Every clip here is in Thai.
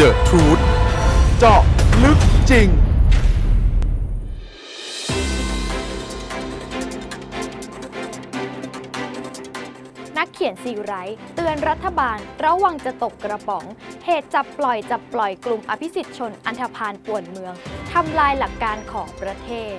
The Truth เจาะลึกจริง นักเขียนซีไรต์เตือนรัฐบาลระวังจะตกกระป๋อง เหตุจับปล่อยจับปล่อยกลุ่มอภิสิทธิชนอันธพาลป่วนเมือง ทำลายหลักการของประเทศ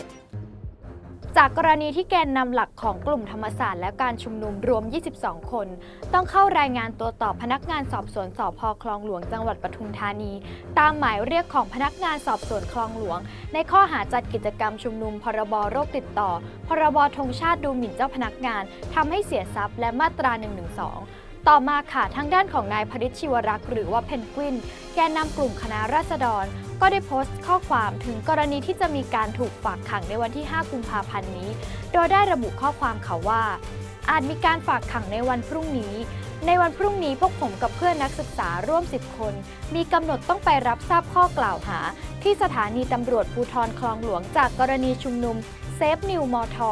จากกรณีที่แกนนำหลักของกลุ่มธรรมศาสตร์และการชุมนุมรวม 22 คน ต้องเข้ารายงานตัวต่อพนักงานสอบสวนสพคลองหลวงจังหวัดปทุมธานี ตามหมายเรียกของพนักงานสอบสวนคลองหลวง ในข้อหาจัดกิจกรรมชุมนุม พรบโรคติดต่อ พรบธงชาติดูหมิ่นเจ้าพนักงานทำให้เสียทรัพย์และมาตรา 112ต่อมาค่ะทางด้านของนายพริชชิวรักษ์หรือว่าเพนกวิน แกนนำกลุ่มคณะราษฎร ก็ได้โพสต์ข้อความถึงกรณีที่จะมีการถูกฝากขังในวันที่ 5 กุมภาพันธ์นี้ โดยได้ระบุข้อความเขาว่า อาจมีการฝากขังในวันพรุ่งนี้ ในวันพรุ่งนี้พวกผมกับเพื่อนนักศึกษาร่วม 10 คน มีกำหนดต้องไปรับทราบข้อกล่าวหา ที่สถานีตำรวจภูธรคลองหลวงจากกรณีชุมนุมเซฟนิวมอทอ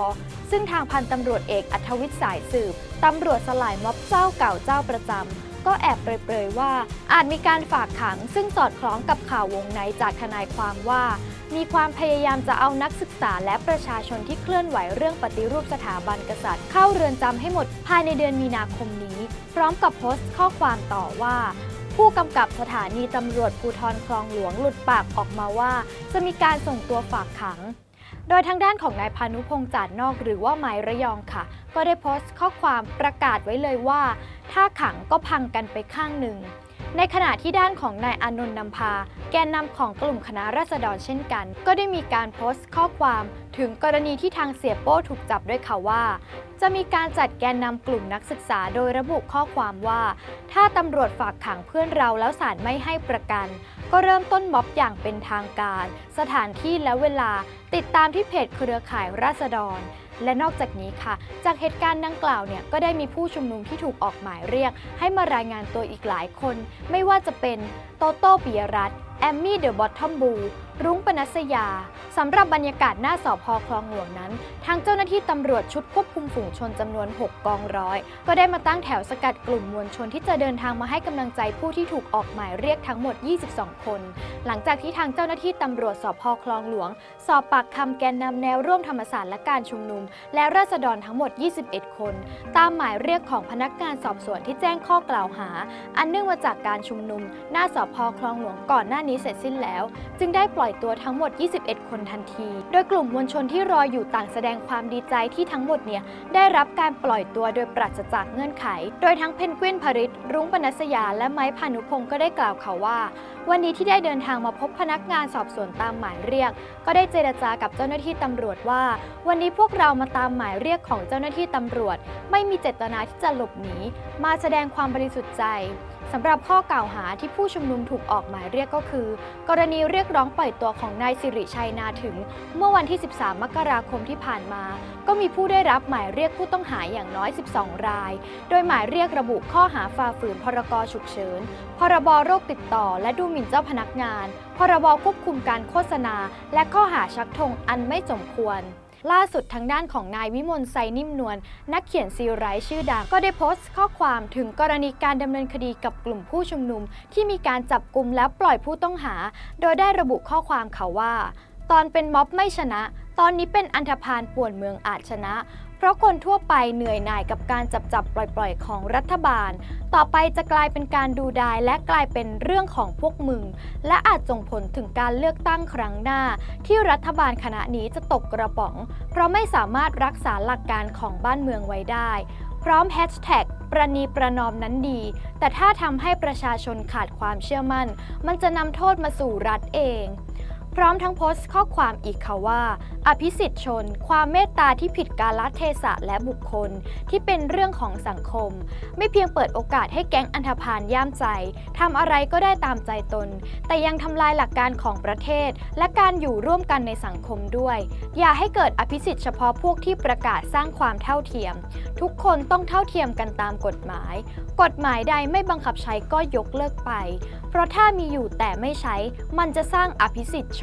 ซึ่งทางพันตำรวจเอกอัธวิทย์สายสืบตำรวจสลายม็อบเจ้าเก่าเจ้าประจำ ก็แอบเปรยๆว่า อาจมีการฝากขัง ซึ่งสอดคล้องกับข่าววงในจากทนายความว่า มีความพยายามจะเอานักศึกษาและประชาชนที่เคลื่อนไหวเรื่องปฏิรูปสถาบันกษัตริย์ เข้าเรือนจำให้หมดภายในเดือนมีนาคมนี้ พร้อมกับโพสต์ข้อความต่อว่าผู้กำกับสถานีตำรวจภูธรคลองหลวงหลุดปากออกมาว่า จะมีการส่งตัวฝากขัง ดยทางด้านของนายพานุพงษ์จาดนอกหรือว่าไม้ระยองค่ะ ก็ได้โพสต์ข้อความประกาศไว้เลยว่า ถ้าขังก็พังกันไปข้างหนึ่ง ในขณะที่ด้านของนายอานนท์นำพา แกนนำของกลุ่มคณะราษฎรเช่นกัน ก็ได้มีการโพสต์ข้อความถึงกรณีที่ทางเสียโป้ถูกจับด้วยค่ะว่า จะมีการจัดแกนนำกลุ่มนักศึกษาโดยระบุข้อความว่า ถ้าตำรวจฝากขังเพื่อนเราแล้วศาลไม่ให้ประกัน ก็เริ่มต้นม็อบอย่างเป็นทางการ สถานที่และเวลาติดตามที่เพจเครือข่ายราษฎร และนอกจากนี้ค่ะ จากเหตุการณ์ดังกล่าวเนี่ยก็ได้มีผู้ชุมนุมที่ถูกออกหมายเรียก ให้มารายงานตัวอีกหลายคน ไม่ว่าจะเป็นโตโต้ปิยรัตน์แอมมี่เดอะบอททอมบู รุ้งปนัสยาสำหรับบรรยากาศหน้าสอพอคลองหลวงนั้น ทางเจ้าหน้าที่ตำรวจชุดควบคุมฝูงชนจำนวน 6 กองร้อย ก็ได้มาตั้งแถวสกัดกลุ่มมวลชนที่จะเดินทางมาให้กำลังใจผู้ที่ถูกออกหมายเรียกทั้งหมด 22 คน หลังจากที่ทางเจ้าหน้าที่ตำรวจสพคลองหลวง สอบปากคำแกนนำแนวร่วมธรรมศาสตร์และการชุมนุม และราษฎรทั้งหมด 21 คน ตามหมายเรียกของพนักงานสอบสวนที่แจ้งข้อกล่าวหา อันเนื่องมาจากการชุมนุม หน้าสพคลองหลวงก่อนหน้านี้เสร็จสิ้นแล้ว จึงได้ปล่อยล่อยตัวทั้งหมด 21 คนทันที โดยกลุ่มมวลชนที่รออยู่ต่างแสดงความดีใจที่ทั้งหมดเนี่ยได้รับการปล่อยตัวโดยปราศจากเงื่อนไข โดยทั้งเพนกวินพริตรุ้งปนัสยา และไม้พานุพงศ์ก็ได้กล่าวเขาว่า วันนี้ที่ได้เดินทางมาพบพนักงานสอบสวนตามหมายเรียก ก็ได้เจรจากับเจ้าหน้าที่ตำรวจว่า วันนี้พวกเรามาตามหมายเรียกของเจ้าหน้าที่ตำรวจ ไม่มีเจตนาที่จะหลบหนีมาแสดงความบริสุทธิ์ใจ สำหรับข้อกล่าวหาที่ผู้ชุมนุมถูกออกหมายเรียกก็คือ กรณีเรียกร้องปล่อยตัวของนายสิริชัยนาถึง เมื่อวันที่ 13 มกราคมที่ผ่านมา ก็มีผู้ได้รับหมายเรียกผู้ต้องหาอย่างน้อย 12 ราย โดยหมายเรียกระบุข้อหาฝ่าฝืนพรกฉุกเฉิน พรบโรคติดต่อ และดูหมิ่นเจ้าพนักงาน พรบควบคุมการโฆษณา และข้อหาชักธงอันไม่สมควร ล่าสุดทางด้านของนายวิมลไซนิ่มนวลนักเขียนซีไรต์ชื่อดังก็ได้โพสต์ข้อความถึงกรณีการดำเนินคดีกับกลุ่มผู้ชุมนุม ที่มีการจับกลุ่มแล้วปล่อยผู้ต้องหา โดยได้ระบุข้อความเขาว่า ตอนเป็นม็อบไม่ชนะ ตอนนี้เป็นอันธพาลป่วนเมืองอาจชนะ เพราะคนทั่วไปเหนื่อยหน่ายกับการจับจับปล่อยๆ ของรัฐบาล ต่อไปจะกลายเป็นการดูดายและกลายเป็นเรื่องของพวกมึง และอาจส่งผลถึงการเลือกตั้งครั้งหน้า ที่รัฐบาลคณะนี้จะตกกระป๋อง เพราะไม่สามารถรักษาหลักการของบ้านเมืองไว้ได้ พร้อมแฮชแท็กประนีประนอมนั้นดี แต่ถ้าทำให้ประชาชนขาดความเชื่อมั่น มันจะนำโทษมาสู่รัฐเอง พร้อมทั้งโพสต์ข้อความอีกค่ะว่า อภิสิทธิชน ความเมตตาที่ผิดกาลเทศะและบุคคล ที่เป็นเรื่องของสังคม ไม่เพียงเปิดโอกาสให้แก๊งอันธพาลย่ามใจทำอะไรก็ได้ตามใจตน แต่ยังทำลายหลักการของประเทศ และการอยู่ร่วมกันในสังคมด้วย อย่าให้เกิดอภิสิทธิ์เฉพาะพวกที่ประกาศสร้างความเท่าเทียม ทุกคนต้องเท่าเทียมกันตามกฎหมาย กฎหมายใดไม่บังคับใช้ก็ยกเลิกไป เพราะถ้ามีอยู่แต่ไม่ใช้ มันจะสร้างอภิสิทธิ์